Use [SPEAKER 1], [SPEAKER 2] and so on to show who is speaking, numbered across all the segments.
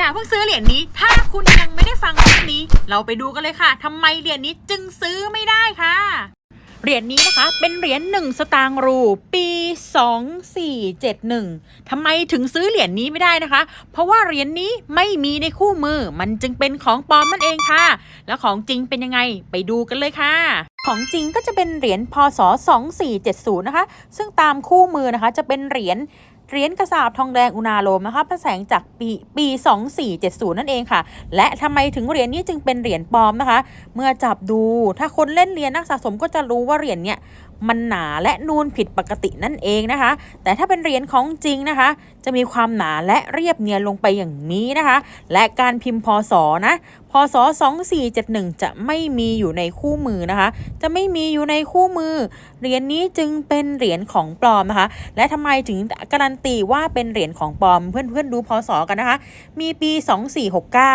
[SPEAKER 1] อย่าเพิ่งซื้อเหรียญนี้ ถ้าคุณยังไม่ได้ฟังคลิปนี้ เราไปดูกันเลยค่ะทำไมเหรียญนี้จึงซื้อไม่ได้ค่ะ เหรียญนี้นะคะ เป็นเหรียญหนึ่งสตางค์รู ปี2471 ทำไมถึงซื้อเหรียญนี้ไม่ได้นะคะ เพราะว่าเหรียญนี้ไม่มีในคู่มือ มันจึงเป็นของปลอมนั่นเองค่ะ แล้วของจริงเป็นยังไงไปดูกันเลยค่ะ ของจริงก็จะเป็นเหรียญพศ 2470 นะคะ ซึ่งตามคู่มือนะคะจะเป็นเหรียญ เหรียญกระสาบทองแดงอุณาโลมนะคะพระแสงจากปีปี 2470 นั่นเองค่ะ และทำไมถึงเหรียญนี้จึงเป็นเหรียญปลอมนะคะ เมื่อจับดูถ้าคนเล่นเหรียญนักสะสมก็จะรู้ว่าเหรียญเนี่ยมันหนาและนูนผิดปกตินั่นเองนะคะ แต่ถ้าเป็นเหรียญของจริงนะคะ จะมีความหนาและเรียบเนียนลงไปอย่างนี้นะคะ และการพิมพ์พศนะพศ 2471 จะไม่มีอยู่ในคู่มือนะคะ จะไม่มีอยู่ในคู่มือ เหรียญนี้จึงเป็นเหรียญของปลอมนะคะ และทำไมถึงการันตีว่าเป็นเหรียญของปลอม เพื่อนๆดูพศกันนะคะ มีปี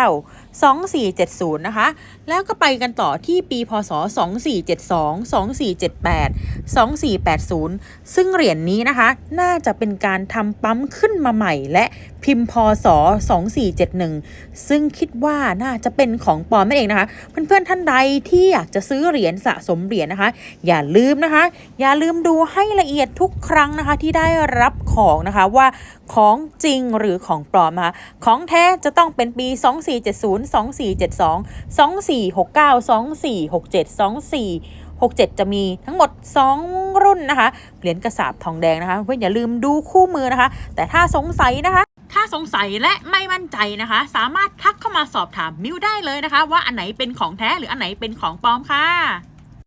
[SPEAKER 1] 2469 2470 นะคะ แล้วก็ไปกันต่อที่ปีพศ 2472 2478 2480 ซึ่งเหรียญนี้นะคะ น่าจะเป็นการทำปั๊มขึ้นมาใหม่ และพิมพ์พศ 2471 ซึ่งคิดว่าน่าจะเป็นของปลอมนั่นเองนะคะเพื่อนๆท่านใดที่อยากจะซื้อเหรียญสะสมเหรียญนะคะ อย่าลืมนะคะ อย่าลืมดูให้ละเอียดทุกครั้งนะคะที่ได้รับของนะคะว่าของจริงหรือของปลอมนะคะของแท้จะต้องเป็นปี 2470 2472 2469 2467 24 67 จะมีทั้งหมด 2 รุ่นนะคะ เหรียญกระสาบทองแดงนะคะ เพื่อนอย่าลืมดูคู่มือนะคะ แต่ถ้าสงสัยนะคะ สงสัยและไม่มั่นใจนะคะ สามารถทักเข้ามาสอบถามมิวได้เลยนะคะ ว่าอันไหนเป็นของแท้หรืออันไหนเป็นของปลอมค่ะ